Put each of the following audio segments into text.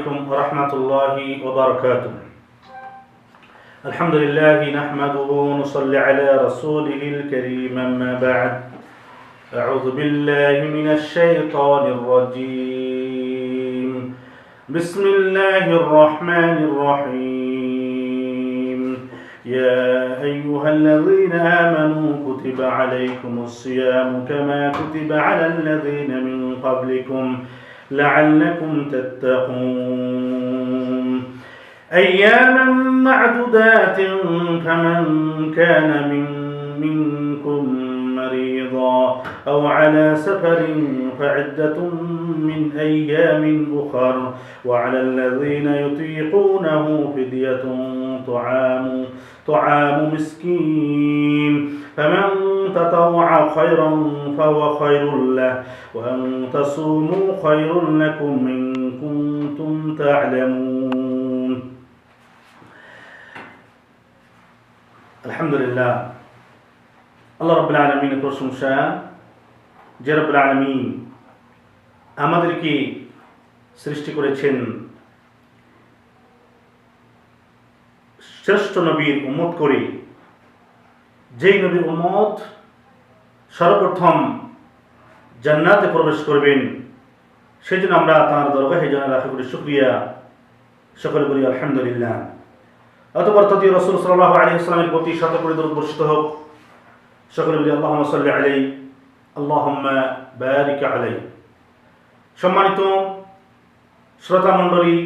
عليكم ورحمة الله وبركاته. الحمد لله نحمده ونصلي على رسوله الكريم أما بعد. أعوذ بالله من الشيطان الرجيم. بسم الله الرحمن الرحيم. يا أيها الذين آمنوا كتب عليكم الصيام كما كتب على الذين من قبلكم. لعلكم تتقون. أياما معدودات فمن كان من منكم مريضا أو على سفر فعدة من أيام أخر وعلى الذين يطيقونه فدية طعام طعام مسكين. فمن تطوع خيرا فهو خير له وأن تصوموا خير لكم إن كنتم تعلمون الحمد لله আল্লাহ রব্বুল আলমিনের প্রশংসা যে রব্বুল আলমিন আমাদেরকে সৃষ্টি করেছেন শ্রেষ্ঠ নবীর উম্মত করে যেই নবীর উম্মত সর্বপ্রথম জান্নাতে প্রবেশ করবেন। সেই জন্য আমরা তাঁর দরগাহে জানার আশা করি শুক্রিয়া। সকলে বলি আলহামদুলিল্লাহ। অতপর তদী রসুল সাল্লাহ আলী ইসলামের প্রতি শত করে দূর বর্ষিত হোক। সকলে বলি আল্লাহ সাল্লি আলাই আল্লাহ বারিক আলাই সম্মানিত শ্রোতা মণ্ডলী,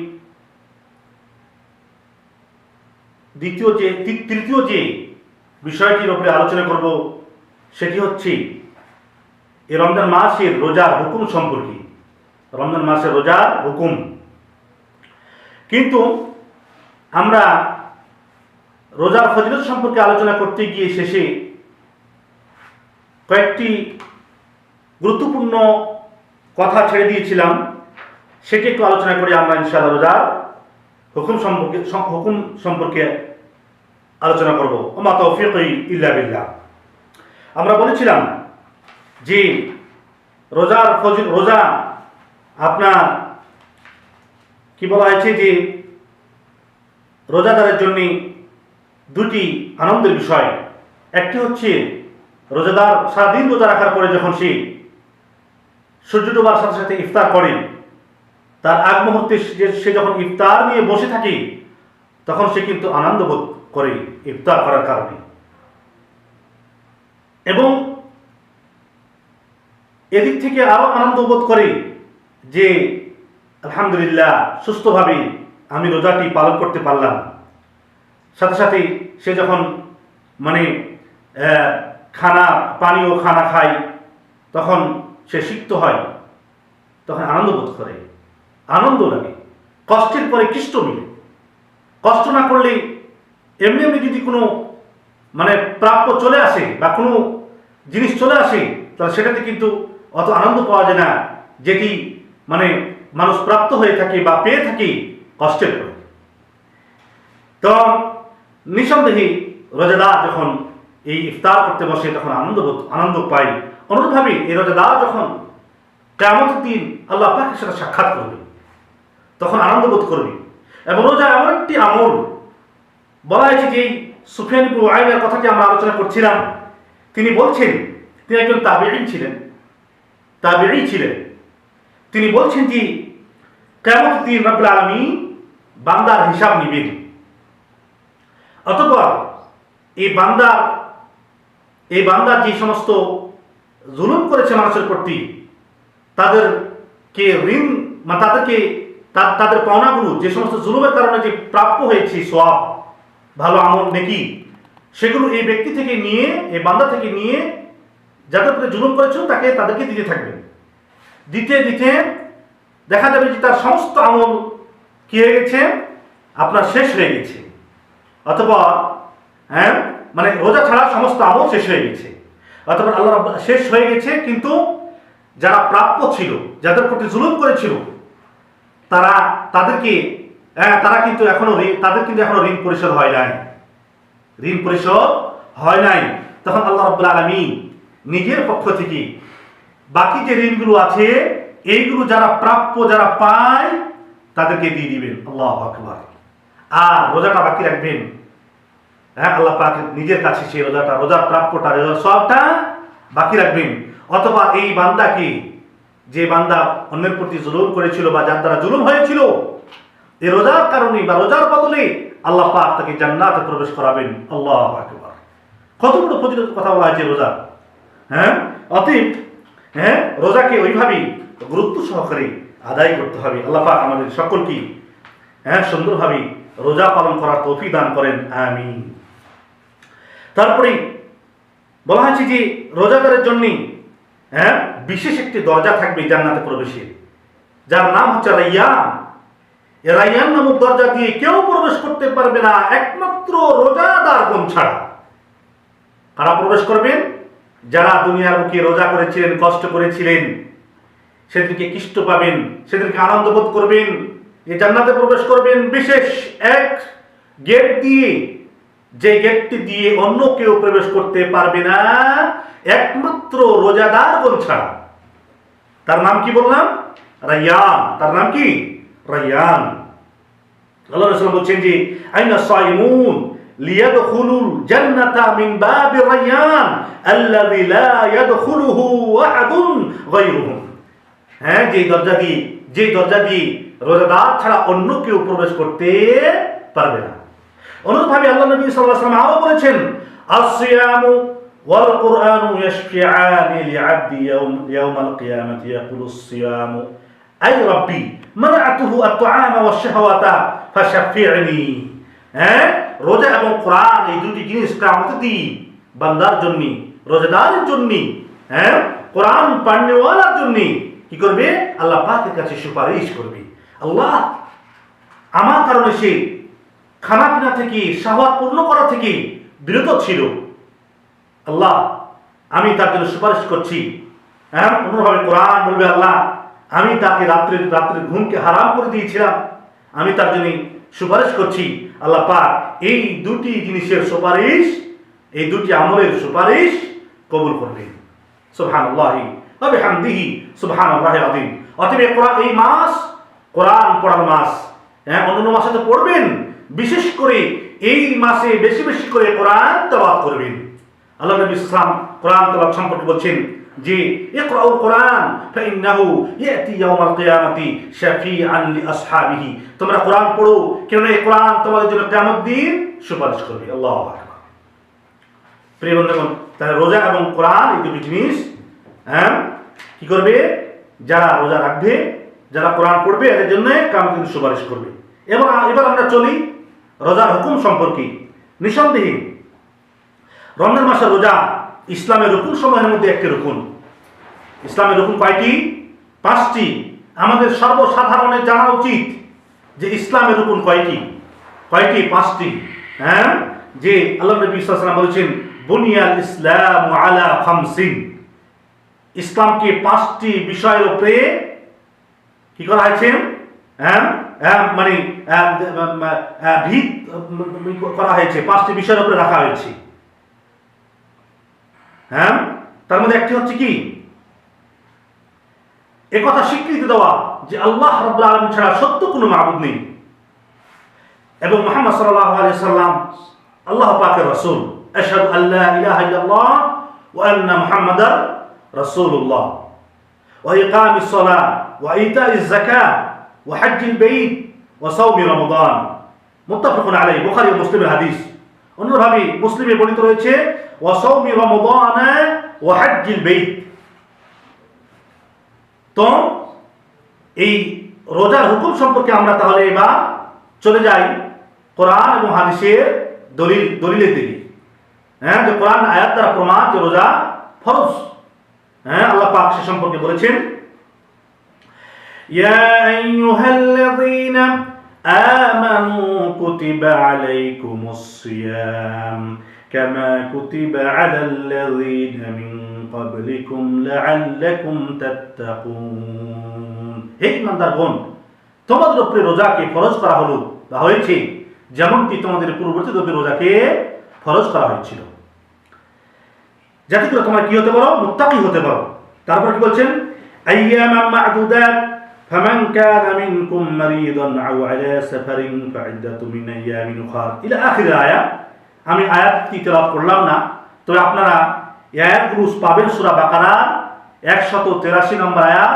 দ্বিতীয় যে তৃতীয় যে বিষয়টির উপরে আলোচনা করব সেটি হচ্ছে, এই রমজান মাসের রোজার হুকুম সম্পর্কে। রমজান মাসের রোজার হুকুম। কিন্তু আমরা রোজার ফজিলত সম্পর্কে আলোচনা করতে গিয়ে শেষে কয়েকটি গুরুত্বপূর্ণ কথা ছেড়ে দিয়েছিলাম। সেটি একটু আলোচনা করে আমরা ইনশাআল্লাহ রোজার হুকুম সম্পর্কে হুকুম সম্পর্কে আলোচনা করব। ওমা তৌফিক ইল্লা বিল্লাহ। আমরা বলেছিলাম যে রোজার ফজিল, রোজা আপনার কি বলা হয়েছে যে রোজাদারের জন্য দুটি আনন্দের বিষয়। একটি হচ্ছে রোজাদার সারাদিন রোজা রাখার পরে যখন সে সূর্য ডোবার সাথে সাথে ইফতার করে, তার আগ মুহূর্তে সে- সে যখন ইফতার নিয়ে বসে থাকে, তখন সে কিন্তু আনন্দ বোধ করে ইফতার করার কারণে। এবং এদিক থেকে আরও আনন্দ বোধ করে যে, আলহামদুলিল্লাহ সুস্থভাবে আমি রোজাটি পালন করতে পারলাম। সাথে সাথে সে যখন মানে খানা পানি ও খানা খায় তখন সে সিক্ত হয়, তখন আনন্দ বোধ করে, আনন্দ লাগে, কষ্টের পরে কৃষ্ট মিলে। কষ্ট না করলে এমনি এমনি যদি কোনো মানে প্রাপ্য চলে আসে বা কোনো জিনিস চলে আসে, তাহলে সেটাতে কিন্তু অত আনন্দ পাওয়া যায় না, যেটি মানে মানুষ প্রাপ্ত হয়ে থাকে বা পেয়ে থাকে কষ্টের পরে তো নিঃসন্দেহে রোজাদার যখন এই ইফতার করতে বসে, তখন আনন্দ আনন্দ পাই অনুরূপভাবে এই রোজাদার যখন কেমন দিন আল্লাহ পাকের সাথে সাক্ষাৎ করবে, তখন আনন্দ বোধ করবে। এবং রোজা এমন একটি আমল বলা হয়েছে যে সুফিয়ান ইবনু আইনের কথাটি আমরা আলোচনা করছিলাম। তিনি বলছেন, তিনি একজন তাবেঈ ছিলেন। তাবেঈ ছিলেন। তিনি বলছেন যে কেমন দিন রব্বুল আলামিন বান্দার হিসাব নিবেন। অতঃপর এই বান্দার এই বান্দার যে সমস্ত জুলুম করেছে মানুষের প্রতি, তাদেরকে ঋণ বা তাদেরকে, তা- তাদের পাওনাগুলো, যে সমস্ত জুলুমের কারণে যে প্রাপ্য হয়েছে সব ভালো আমল নেকি? সেগুলো এই ব্যক্তি থেকে নিয়ে, এই বান্দা থেকে নিয়ে, যাদের প্রতি জুলুম করেছিল তাকে তাদেরকে দিতে থাকবেন দিতে দিতে দেখা যাবে যে তার সমস্ত আমল কি হয়ে গেছে? আপনার শেষ হয়ে গেছে। অথবা হ্যাঁ মানে রোজা ছাড়া সমস্ত আমল শেষ হয়ে গেছে। অথবা আল্লাহ শেষ হয়ে গেছে, কিন্তু যারা প্রাপ্য ছিল, যাদের প্রতি জুলুম করেছিল, তারা তাদেরকে হ্যাঁ, তারা কিন্তু এখনও তাদের কিন্তু এখনও ঋণ পরিশোধ হয় নাই। ঋণ পরিশোধ হয় নাই। তখন আল্লাহ রাব্বুল আলামিন নিজের পক্ষ থেকে বাকি যে ঋণগুলো আছে এইগুলো যারা প্রাপ্য যারা পায় তাদেরকে দিয়ে দিবেন। আল্লাহ আকবার। আর রোজাটা বাকি রাখবেন। হ্যাঁ আল্লাহ পাক নিজের কাছে সেই রোজাটা রোজার প্রাপ্যটা রোজার সবটা বাকি রাখবেন। অথবা এই বান্দাকে যে বান্দা অন্যের প্রতি জুলুম করেছিল বা যার দ্বারা জুলুম হয়েছিল এই রোজার কারণে বা রোজার বদলে আল্লাহ পাক তাকে জান্নাতে প্রবেশ করাবেন। আল্লাহ আকবার। কত বড় ফজিলত কথা বলা হয়েছে রোজা। হ্যাঁ? অতএব হ্যাঁ রোজাকে ওইভাবেই গুরুত্ব সহকারে আদায় করতে হবে। আল্লাহ পাক আমাদের সকলকে হ্যাঁ সুন্দরভাবে রোজা পালন করার তৌফিক দান করেন। আমি তারপরে বলা হয়েছে যে রোজাদারের জন্যে হ্যাঁ বিশেষ একটি দরজা থাকবে জান্নাতে প্রবেশের যার নাম হচ্ছে রাইয়ান এ রাইয়ান নামক দরজা দিয়ে কেউ প্রবেশ করতে পারবে না, একমাত্র রোজাদারগণ ছাড়া। কারা প্রবেশ করবেন? যারা দুনিয়ার মুখে রোজা করেছিলেন, কষ্ট করেছিলেন, সেদিনকে কৃষ্ট পাবেন, সেদিনকে আনন্দ বোধ করবেন যে জান্নাতে প্রবেশ করবেন। বিশেষ এক গেট দিয়ে, যে গেটটি দিয়ে অন্য কেউ প্রবেশ করতে পারবে না, একমাত্র রোজাদার রোজাদারগণ ছাড়া। তার নাম কি বললাম? রাইয়ান তার নাম কি? রাইয়ান আল্লাহ রাসূল বলছেন যে আইনা সাইমুন লিয়াদখুলুল জান্নাতা মিন বাবি রাইয়ান আল্লাযী লা ইয়াদখুলুহু আহাদুন গায়রুহুম হ্যাঁ যে দরজা দিয়ে, যে দরজা দিয়ে রোজাদার ছাড়া অন্য কেউ প্রবেশ করতে পারবে না। অনুরূপভাবে আল্লাহ নবী সাল্লাল্লাহু আলাইহি আরও বলেছেন আসিয়ামু ওয়াল কুরআনু ইয়াশফিআনি লিআবদি ইয়াউম, ইয়াউমাল কিয়ামাতি ইয়াকুলু সিয়ামু আই রাব্বি মানাতুহু আত-তুআমা ওয়াশ-শাহওয়াতা, ফাশাফি'নি। হ্যাঁ? রোজা এবং কোরআন এই দুটি জিনিস কিয়ামতের দিন বান্দার জন্য, রোজাদারের জন্য হ্যাঁ? কোরআন পাঠনেওয়ালার জন্য। কি করবে? আল্লাহ পাকের কাছে সুপারিশ করবে। আল্লাহ আমার কারণে সে খানা পিনা থেকে, শাহওয়াত পূর্ণ করা থেকে বিরত ছিল। আল্লাহ, আমি তার জন্য সুপারিশ করছি। হ্যাঁ? অন্যভাবে কোরআন বলবে আল্লাহ আমি তাকে রাত্রে রাত্রে ঘুমকে হারাম করে দিয়েছিলাম। আমি তার জন্য সুপারিশ করছি, আল্লাহ পাক এই দুটি জিনিসের সুপারিশ, এই দুটি আমলের সুপারিশ কবুল করবেন। সুবহানাল্লাহি ওয়া বিহামদিহি সুবহানাল্লাহি আযীম। অতএব এই কোরআন, এই মাস, কোরআন পড়ার মাস হ্যাঁ অন্যান্য মাসে তো পড়বেন, বিশেষ করে এই মাসে বেশি বেশি করে কোরআন তেলাওয়াত করবেন। আল্লাহ নবী ইসলাম কোরআন তেলাওয়াত সম্পর্কে বলছেন যে ইকরাউল কোরআন, ফাইন্নাহু ইয়াতি ইয়াউমাল কিয়ামাতি শাফিআন লিআসহাবিহি। তোমরা কোরআন পড়ো, কেননা এই কোরআন তোমাদের জন্য কিয়ামত দিন সুপারিশ করবে। আল্লাহু আকবার। প্রিয় বন্ধুগণ, তাহলে রোজা এবং কোরআন এই দুটি জিনিস হ্যাঁ কি করবে? যারা রোজা রাখবে, যারা কোরআন পড়বে, এদের জন্য কাম কিন্তু সুপারিশ করবে। এবার এবার আমরা চলি রোজার হুকুম সম্পর্কে। নিঃসন্দেহে রমজান মাসের রোজা ইসলামের রুকুন সময়ের মধ্যে একটি রুকুন। ইসলামের রুকুন কয়টি? পাঁচটি। আমাদের সর্বসাধারণের জানা উচিত যে ইসলামের রুকুন কয়টি? কয়টি? পাঁচটি। হ্যাঁ? যে আল্লাহ নবী সাল্লাম বলেছেন বুনিয়াল ইসলাম আলা খামসিন। ইসলামকে পাঁচটি বিষয়ের উপরে কি করা হয়েছে? হ্যাঁ? হ্যাঁ, মানে ভিত করা হয়েছে। পাঁচটি বিষয়ের উপরে রাখা হয়েছে। হ্যাঁ? তার মধ্যে একটি হচ্ছে কি? একথা স্বীকৃতি দেওয়া যে আল্লাহ রাব্বুল আলামিন ছাড়া সত্য কোনো মাবুদ নেই। এবং মুহাম্মদ সাল্লাল্লাহু আলাইহি সাল্লাম আল্লাহ পাকের রাসূল। আশহাদু আল্লা ইলাহা ইল্লাল্লাহ ওয়া আন্না মুহাম্মাদার রাসূলুল্লাহ। ওয়া ইকামিস সালাহ ওয়া ইতাইজ যাকাহ ওয়া হজ্জিল বাইত ওয়া সাওমি রমাদান। মুত্তাফাকুন আলাইহি, বুখারী ও মুসলিমের হাদিস। অন্যভাবে মুসলিমে বর্ণিত রয়েছে ওয়াসৌমি রমদানা ওয়াহাজ্জিল বেইত। তো, এই রোজার হুকুম সম্পর্কে আমরা তাহলে এবার চলে যাই কোরআন এবং হাদিসের দলিল, দলিলের দিকে। হ্যাঁ যে কোরআন আয়াত দ্বারা প্রমাণ যে রোজা ফরজ। হ্যাঁ আল্লাহ পাক সে সম্পর্কে বলেছেন آمنوا كتب عليكم الصيام كما كتب على الذين من قبلكم لعلكم تتقون হে ইমানদারগণ তোমাদের উপরে রোজাকে ফরজ করা হলো বা হয়েছে যেমনটি তোমাদের পূর্ববর্তী রোজাকে ফরজ করা হয়েছিল যাতে করে তোমরা কি হতে পারো মুত্তাকি হতে পারো তারপর কি বলছেন আইয়ামাম মা'দুদাত فمن كان منكم مريضا أو على سفر فعدة من أيام أخرى إلى آخر الآية আমি আয়াতটি তেলাওয়াত করলাম না তবে আপনারা এই আয়াতগুলো পাবেন সূরা বাকারা একশত তেরাশি নম্বর আয়াত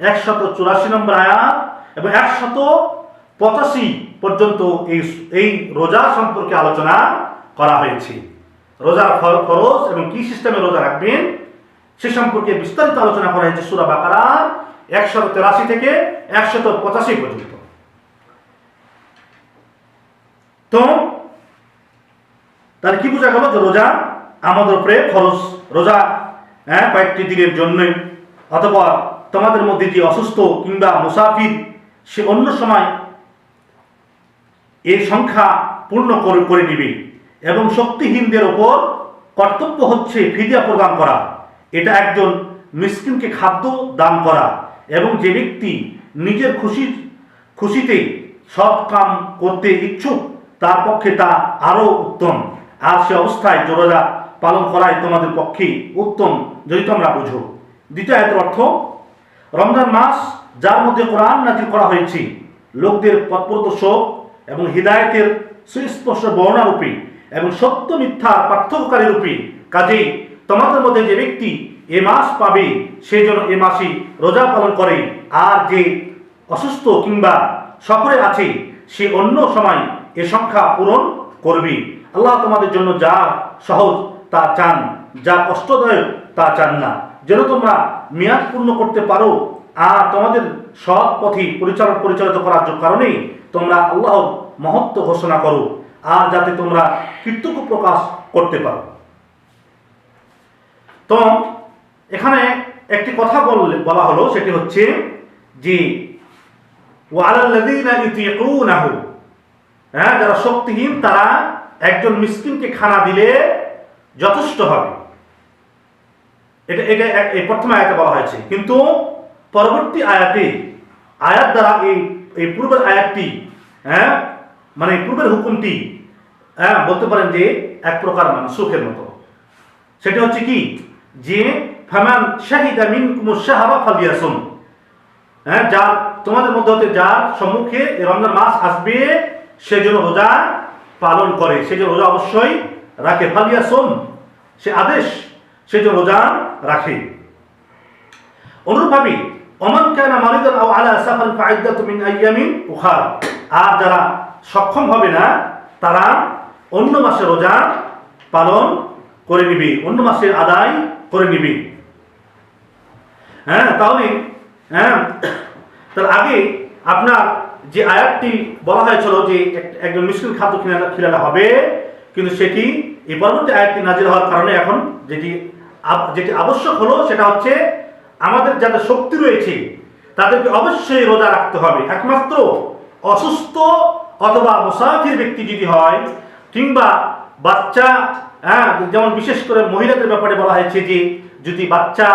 একশত চুরাশি নম্বর আয়াত এবং একশত পঁচাশি পর্যন্ত এই এই রোজা সম্পর্কে আলোচনা করা হয়েছে রোজার ফর- ফরজ এবং কি সিস্টেমে রোজা রাখবেন সে সম্পর্কে বিস্তারিত আলোচনা করা হয়েছে সুরা বাকারা একশত তেরাশি থেকে একশত পঁচাশি পর্যন্ত। তো, তাহলে কি বোঝা গেল যে রোজা আমাদের উপরে খরচ রোজা হ্যাঁ কয়েকটি দিনের জন্যই অথবা তোমাদের মধ্যে যে অসুস্থ কিংবা মুসাফির, সে অন্য সময় এই সংখ্যা পূর্ণ করে করে নিবে। এবং শক্তিহীনদের ওপর কর্তব্য হচ্ছে ফিদিয়া প্রদান করা। এটা একজন মিসকিনকে খাদ্য দান করা। এবং যে ব্যক্তি নিজের খুশি, খুশিতে সব কাম করতে ইচ্ছুক, তার পক্ষে তা আরও উত্তম। আর সে অবস্থায় জোরজা পালন করাই তোমাদের পক্ষে উত্তম, যদি তোমরা বুঝো। দ্বিতীয় আয়তের অর্থ, রমজান মাস যার মধ্যে কোরআন নাজির করা হয়েছে, লোকদের তৎপরত পথপ্রদর্শক এবং হৃদায়তের সুস্পষ্ট বর্ণারূপী এবং সত্য মিথ্যার পার্থক্যকারী রূপী, কাজেই তোমাদের মধ্যে যে ব্যক্তি এ মাস পাবে সে যেন এ মাসে রোজা পালন করে। আর যে অসুস্থ কিংবা সফরে আছে, সে অন্য সময় এ সংখ্যা পূরণ করবে। আল্লাহ তোমাদের জন্য যা সহজ তা চান, যা কষ্টদায়ক তা চান না। যেন তোমরা মেয়াদ পূর্ণ করতে পারো, আর তোমাদের সৎ পথে পরিচালন পরিচালিত করার কারণে তোমরা আল্লাহর মহত্ব ঘোষণা করো, আর যাতে তোমরা কৃতজ্ঞ প্রকাশ করতে পারো। তো এখানে একটি কথা বললে, বলা হলো, সেটি হচ্ছে যে ইউতিকুনাহু হ্যাঁ যারা শক্তিহীন, তারা একজন মিসকিনকে খানা দিলে যথেষ্ট হবে। এটা এটা এই প্রথম আয়াতে বলা হয়েছে। কিন্তু পরবর্তী আয়াতে, আয়াত দ্বারা এই এই পূর্বের আয়াতটি হ্যাঁ মানে পূর্বের হুকুমটি হ্যাঁ বলতে পারেন যে এক প্রকার মানে সুখের মতো। সেটা হচ্ছে কি? যে ফামান শাহিদা মিনকুম শাহরা ফালিয়াসুম। হ্যাঁ যার, তোমাদের মধ্যে হতে যার সম্মুখে রমজান মাস আসবে, সে যেন রোজা পালন করে। সে যেন রোজা অবশ্যই রাখে। ফালিয়াসুম, সে আদেশ, সে যেন রোজা রাখে। অনুরূপভাবে অমান কানা মালিদান আও আলা সাফার ফাইদাতু মিন আইয়ামিন উখার। আর যারা সক্ষম হবে না, তারা অন্য মাসে রোজা পালন করে নিবে। অন্য মাসে আদায় করে নিবে। হ্যাঁ তাহলে হ্যাঁ। তার আগে আপনার যে আয়াতটি বলা হয়েছিল যে এক- একজন মিষ্টির খাদ্য খিলানো হবে, কিন্তু সেটি এই পরবর্তী আয়াতটি নাজির হওয়ার কারণে এখন যেটি যেটি আবশ্যক হলো সেটা হচ্ছে আমাদের যাদের শক্তি রয়েছে, তাদেরকে অবশ্যই রোজা রাখতে হবে। একমাত্র অসুস্থ অথবা মুসাফির ব্যক্তি যদি হয়, কিংবা বাচ্চা হ্যাঁ যেমন বিশেষ করে মহিলাদের ব্যাপারে বলা হয়েছে যে যদি বাচ্চা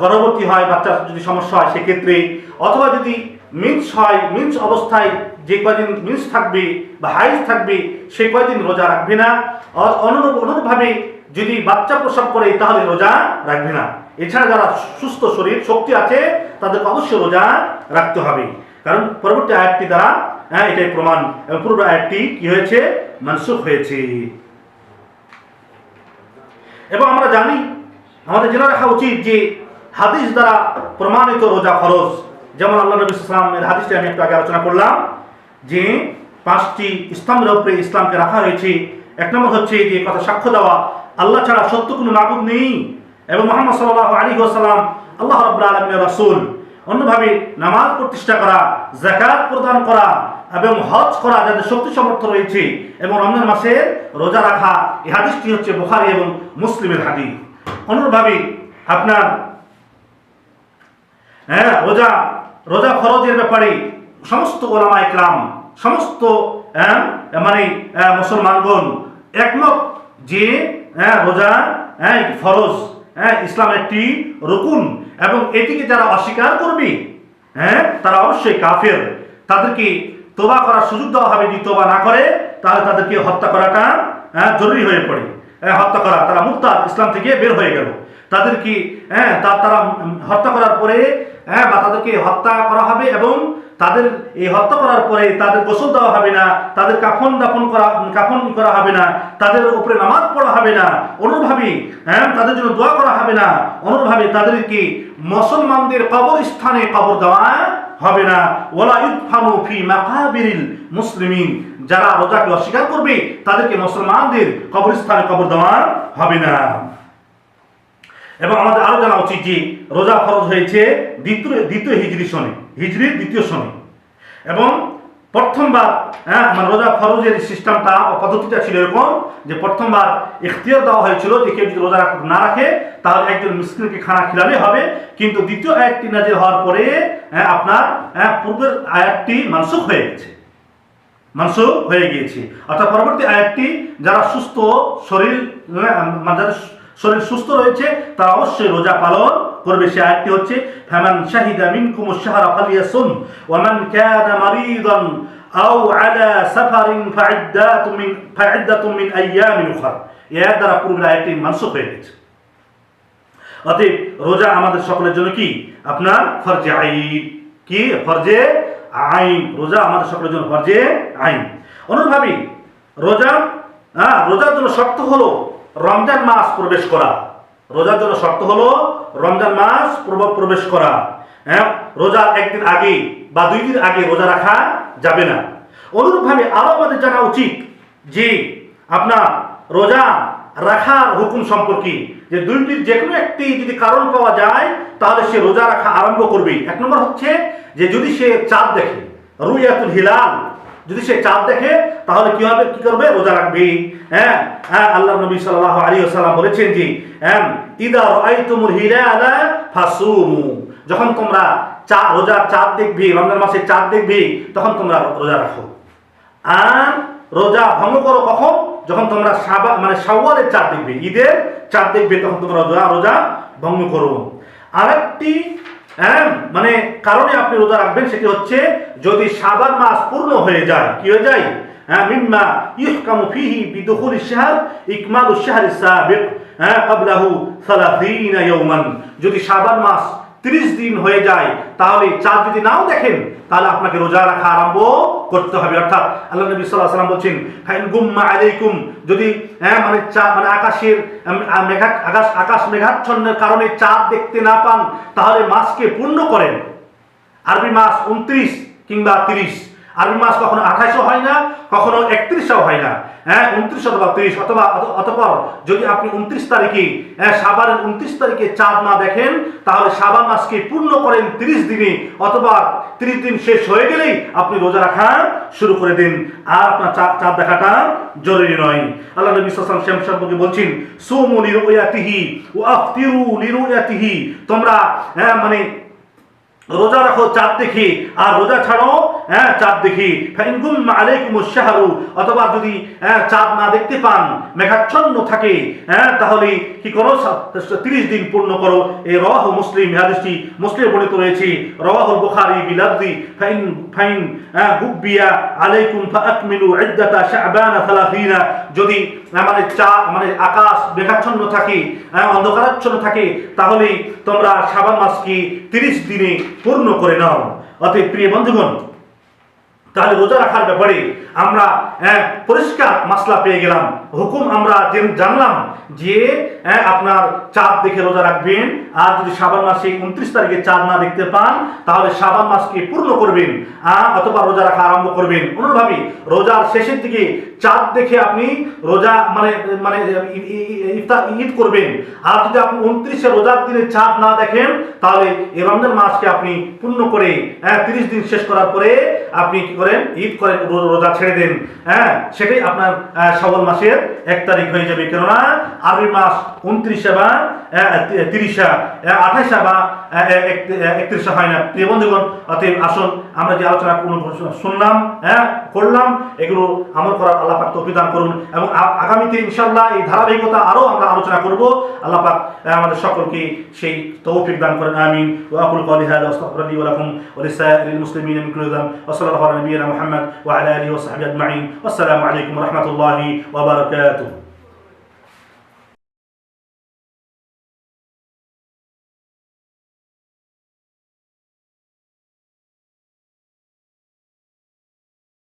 গর্ভবতী হয়, বাচ্চার যদি সমস্যা হয়, সেক্ষেত্রে অথবা যদি মিন্স হয়, মিন্স অবস্থায় যে কয়দিন মিন্স থাকবে বা হাইজ থাকবে, সে কয়দিন রোজা রাখবে না। অনুরূপ, অনুরূপভাবে যদি বাচ্চা প্রসব করে, তাহলে রোজা রাখবে না। এছাড়া যারা সুস্থ শরীর, শক্তি আছে, তাদেরকে অবশ্যই রোজা রাখতে হবে। কারণ পরবর্তী আয়াতটি দ্বারা হ্যাঁ এটাই প্রমাণ। এবং পূর্ব আয়াতটি কি হয়েছে? মানসুখ হয়েছে। এবং আমরা জানি আমাদের জেনে রাখা উচিত যে হাদিস দ্বারা প্রমাণিত রোজা ফরজ। যেমন আল্লাহ নবী ইসলামের হাদিসটি আমি একটু আগে আলোচনা করলাম যে পাঁচটি স্তম্ভের উপরে ইসলামকে রাখা হয়েছে। এক নম্বর হচ্ছে যে কথা সাক্ষ্য দেওয়া, আল্লাহ ছাড়া সত্য কোনো মাবুদ নেই। এবং মোহাম্মদ সাল্লাহ আলী ওসালাম আল্লাহ রব্লা আলমিনের রাসুল। অন্যভাবে নামাজ প্রতিষ্ঠা করা জাকাত প্রদান করা এবং হজ করা যাদের শক্তি সামর্থ্য রয়েছে এবং রমজান মাসের রোজা রাখা, এই হাদিসটি হচ্ছে বুখারি এবং মুসলিমের হাদিস। অনুরূপভাবে আপনার হ্যাঁ রোজা রোজা ফরজের ব্যাপারে সমস্ত ওলামা ইকরাম সমস্ত হ্যাঁ, মানে মুসলমানগণ একমত যে হ্যাঁ, রোজা হ্যাঁ ফরজ হ্যাঁ ইসলাম একটি রকুন এবং এটিকে যারা অস্বীকার করবে হ্যাঁ তারা অবশ্যই কাফের। তাদেরকে তোবা করার সুযোগ দেওয়া হবে যদি তোবা না করে তাহলে তাদেরকে হত্যা করাটা হ্যাঁ জরুরি হয়ে পড়ে। হ্যাঁ, হত্যা করা, তারা মুক্তার ইসলাম থেকে বের হয়ে গেল। তাদের কি হ্যাঁ তারা হত্যা করার পরে হ্যাঁ বা তাদেরকে হত্যা করা হবে এবং তাদের এই হত্যা করার পরে তাদের গোসল দেওয়া হবে না, তাদের কাফন দাফন করা, কাফন করা হবে না, তাদের উপরে নামাজ পড়া হবে না অনুভাবে হ্যাঁ তাদের জন্য দোয়া করা হবে না অনুভাবে তাদেরকে মুসলমানদের কবর স্থানে কবর দেওয়া হবে না। ওলা ইউদফানু ফি মাকাবিরিল মুসলিমিন। যারা রোজাকে অস্বীকার করবে, তাদেরকে মুসলমানদের কবরস্থানে কবর দেওয়া হবে না। এবং আমাদের আরও জানা উচিত যে, রোজা ফরজ হয়েছে দ্বিতীয় দ্বিতীয় হিজরি সনে। হিজরির দ্বিতীয় সনে। এবং প্রথমবার হ্যাঁ মানে রোজা ফরজের সিস্টেমটা পদ্ধতিটা ছিল এরকম যে প্রথমবার ইখতিয়ার দেওয়া হয়েছিল যে কেউ যদি রোজা না রাখে তাহলে একজন মিসকিনকে খানা খিলালে হবে। কিন্তু দ্বিতীয় আয়াতটি নাজির হওয়ার পরে হ্যাঁ, আপনার হ্যাঁ, পূর্বের আয়াতটি মানসুখ হয়ে গেছে। মানসুখ হয়ে গিয়েছে। অর্থাৎ পরবর্তী আয়াতটি যারা সুস্থ শরীর আহ, মানে যাদের শরীর সুস্থ রয়েছে তারা অবশ্যই রোজা পালন করবে সে আয়াতটি হচ্ছে, ফামান শাহিদা মিনকুম আশ-শাহরা ফালিয়াসুম ওয়া মান কানা মারিদান আও আলা সাফারিন ফাইদ্দাতুম মিন ফাইদ্দাতুম মিন আইয়ামিন উখরা। আয়াত দ্বারা পূর্বের আয়াতটি মানসুখ হয়ে গেছে। অতএব রোজা আমাদের সকলের জন্য কি? আপনার ফরজে আইন। কি? ফরজে আইন। রোজা আমাদের সকলের জন্য ফরজে আইন। অনুরূপভাবে রোজা হ্যাঁ রোজার জন্য শর্ত হলো রমজান মাস প্রবেশ করা। রোজার জন্য শর্ত হলো রমজান মাস পূর্ব প্রবেশ করা। হ্যাঁ? রোজা একদিন আগে বা দুই দিন আগে রোজা রাখা যাবে না। অনুরূপভাবে আরও আমাদের জানা উচিত যে আপনার রোজা রাখার হুকুম সম্পর্কে যে দুইটির যে কোনো একটি যদি কারণ পাওয়া যায়, তাহলে সে রোজা রাখা আরম্ভ করবে। এক নম্বর হচ্ছে যে যদি সে চাঁদ দেখে, রুইয়াতুল হিলাল, যদি সে চাঁদ দেখে, তাহলে কি হবে? কি করবে? রোজা রাখবে। হ্যাঁ? হ্যাঁ আল্লাহ নবী সাল্লাল্লাহু আলাইহি ওয়াসাল্লাম বলেছেন যে হ্যাঁ ইদা রাআইতুমুল হিলালা ফাসুমু। যখন তোমরা চা, রোজার চাঁদ দেখবে, রমজান মাসে চাঁদ দেখবে, তখন তোমরা রোজা রাখো। আর রোজা ভঙ্গ করো কখন? যখন তোমরা সাবা মানে সাওয়ালের চাঁদ দেখবে, ঈদের চাঁদ দেখবে, তখন তোমরা রোজা রোজা ভঙ্গ করো। আরেকটি হ্যাঁ মানে কারণে আপনি রোজা রাখবেন সেটি হচ্ছে যদি সাবান মাস পূর্ণ হয়ে যায়, কি হয়ে যায়? হ্যাঁ মিম্মা ইহকামু ফিহি বিদুখুল শাহর ইকমালু শাহর সাবিক হ্যাঁ ক্বাবলাহু 30 ইয়াওমান যদি সাবান মাস 30 দিন হয়ে যায়, তাহলে চাঁদ যদি নাও দেখেন, তাহলে আপনাকে রোজা রাখা আরম্ভ করতে হবে। অর্থাৎ আল্লাহ নবী আলাইহি সাল্লাম বলছেন, ফাইন গুম্মা আলাইকুম। যদি হ্যাঁ মানে চা মানে আকাশের মেঘা, আকাশ আকাশ মেঘাচ্ছন্নের কারণে চাঁদ দেখতে না পান, তাহলে মাসকে পূর্ণ করেন। আরবি মাস উনত্রিশ কিংবা তিরিশ। আরবি মাস কখনো আঠাশও হয় না, কখনো একত্রিশও হয় না। হ্যাঁ উনত্রিশ অথবা তিরিশ, অথবা অতপর যদি আপনি উনত্রিশ তারিখে হ্যাঁ সাবানের উনত্রিশ তারিখে চাঁদ না দেখেন, তাহলে সাবান মাসকে পূর্ণ করেন তিরিশ দিনে, অথবা তিরিশ দিন শেষ হয়ে গেলেই আপনি রোজা রাখা শুরু করে দিন। আর আপনার চাঁদ চাঁদ দেখাটা জরুরি নয়। আল্লাহ নবী সাল্লাল্লাহু আলাইহি সম্পর্কে বলছেন, সুমু লিরুয়াতিহি ওয়া আফতিরু লিরুয়াতিহি। তোমরা হ্যাঁ মানে রোজা রাখো চাঁদ দেখি, আর রোজা ছাড়ো হ্যাঁ চাঁদ দেখি। ফাইনগুম আলাইকুম শাহরু। অথবা যদি হ্যাঁ চাঁদ না দেখতে পান, মেঘাচ্ছন্ন থাকে হ্যাঁ তাহলে কি করো? তিরিশ দিন পূর্ণ করো। এই রওয়াহ মুসলিম হাদিসটি মুসলিম বর্ণিত রয়েছে। রওয়াহুল বুখারী বিলাফজি, ফাইন ফাইন হ্যাঁ গুব্বিয়া আলাইকুম ফাআকমিলু ইদ্দাতা শাবানা 30 যদি মানে চা মানে আকাশ মেঘাচ্ছন্ন থাকে হ্যাঁ অন্ধকারাচ্ছন্ন থাকে, তাহলে তোমরা শাবান মাসকে তিরিশ দিনে পূর্ণ করে নাও। অতএব প্রিয় বন্ধুগণ তাহলে রোজা রাখার ব্যাপারে আমরা হ্যাঁ, পরিষ্কার মাসলা পেয়ে গেলাম। হুকুম আমরা জানলাম যে হ্যাঁ, আপনার চাঁদ দেখে রোজা রাখবেন। আর যদি সাবান মাসে উনত্রিশ তারিখে চাঁদ না দেখতে পান তাহলে সাবান মাসকে পূর্ণ করবেন অথবা রোজা রাখা আরম্ভ করবেন। অনুরূপভাবে রোজার শেষের দিকে চাঁদ দেখে আপনি রোজা মানে মানে ইফতার ঈদ করবেন। আর যদি আপনি উনত্রিশে রোজার দিনে চাঁদ না দেখেন, তাহলে এই রমজান মাসকে আপনি পূর্ণ করে হ্যাঁ তিরিশ দিন শেষ করার পরে আপনি কি করেন? ঈদ করেন রোজা ছেড়ে দেন। হ্যাঁ সেটাই আপনার শ্রাবণ মাসের এক তারিখ হয়ে যাবে। কেননা আরবি মাস উনত্রিশে বা তিরিশা আঠাইশা বা একত্রিশে হয় না। প্রিয় বন্ধুগণ, অতএব আসুন, আমরা যে আলোচনা শুনলাম হ্যাঁ করলাম, এগুলো আমল করার আল্লাহ আল্লাহ পাক তৌফিদান করুন এবং আগামীতে ইনশাল্লাহ এই ধারাবাহিকতা আরও আমরা আলোচনা করব। আল্লাহ পাক আমাদের সকলকে সেই তৌফিক দান করেন। আমিন। ওয়াকুল কলি হাদ ওয়াস্তাগফিরুল্লাহি ওয়া লাকুম ওয়া লিসাইরিল মুসলিমিন মিন কুল্লি যাম ওয়া সাল্লাল্লাহু ওয়া আলা আলিহি ওয়া আজমাইন। ওয়া আলাইকুম ওয়া ওয়া বারাকাতুহু।